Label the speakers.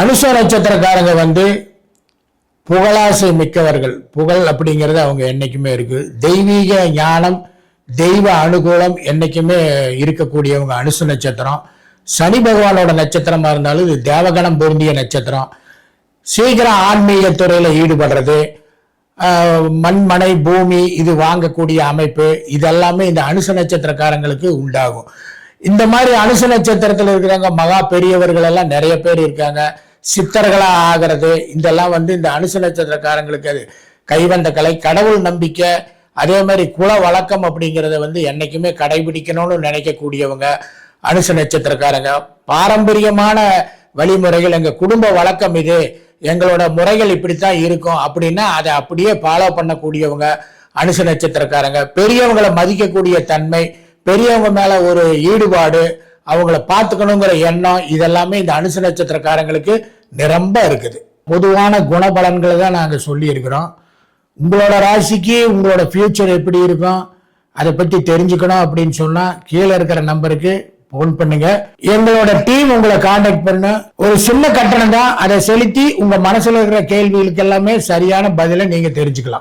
Speaker 1: அனுச நட்சத்திரக்காரங்க வந்து புகழாசை மிக்கவர்கள். புகழ் அப்படிங்கிறது அவங்க என்றைக்குமே இருக்குது தெய்வீக ஞானம் தெய்வ அனுகூலம் என்றைக்குமே இருக்கக்கூடியவங்க அனுசு நட்சத்திரம். சனி பகவானோட நட்சத்திரமாக இருந்தாலும் இது தேவகணம் பொருந்திய நட்சத்திரம். சீக்கிரம் ஆன்மீக துறையில் ஈடுபடுறது. மண்மனை பூமி இது வாங்கக்கூடிய அமைப்பு இதெல்லாமே இந்த அனுச நட்சத்திரக்காரங்களுக்கு உண்டாகும். இந்த மாதிரி அனுச நட்சத்திரத்தில் இருக்கிறவங்க மகா பெரியவர்கள் எல்லாம் நிறைய பேர் இருக்காங்க. சித்தர்களாக ஆகிறது. இதெல்லாம் வந்து இந்த அனுச நட்சத்திரக்காரங்களுக்கு அது கைவந்த கலை கடவுள் நம்பிக்கை அதே மாதிரி குல வழக்கம் அப்படிங்கிறத வந்து என்னைக்குமே கடைபிடிக்கணும்னு நினைக்கக்கூடியவங்க அனுச நட்சத்திரக்காரங்க பாரம்பரியமான வழிமுறைகள் எங்கள் குடும்ப வழக்கம் இது. எங்களோட முறைகள் இப்படித்தான் இருக்கும் அப்படின்னா அதை அப்படியே ஃபாலோ பண்ணக்கூடியவங்க அனுச நட்சத்திரக்காரங்க பெரியவங்களை மதிக்கக்கூடிய தன்மை பெரியவங்க மேல ஒரு ஈடுபாடு அவங்கள பார்த்துக்கணுங்கிற எண்ணம் இதெல்லாமே இந்த அனுசு நட்சத்திரக்காரங்களுக்கு நிரம்ப இருக்குது. பொதுவான குணபலன்களை தான் நாங்கள் சொல்லியிருக்கிறோம். உங்களோட ராசிக்கு உங்களோட ஃபியூச்சர் எப்படி இருக்கும் அதை பற்றி தெரிஞ்சுக்கணும் அப்படின்னு சொன்னால் கீழே இருக்கிற நம்பருக்கு ஃபோன் பண்ணுங்க. எங்களோட டீம் உங்களை காண்டாக்ட் பண்ண. ஒரு சின்ன கட்டணம் தான் அதை செலுத்தி உங்க மனசுல இருக்கிற கேள்விகளுக்கு எல்லாமே சரியான பதிலை நீங்க தெரிஞ்சுக்கலாம்.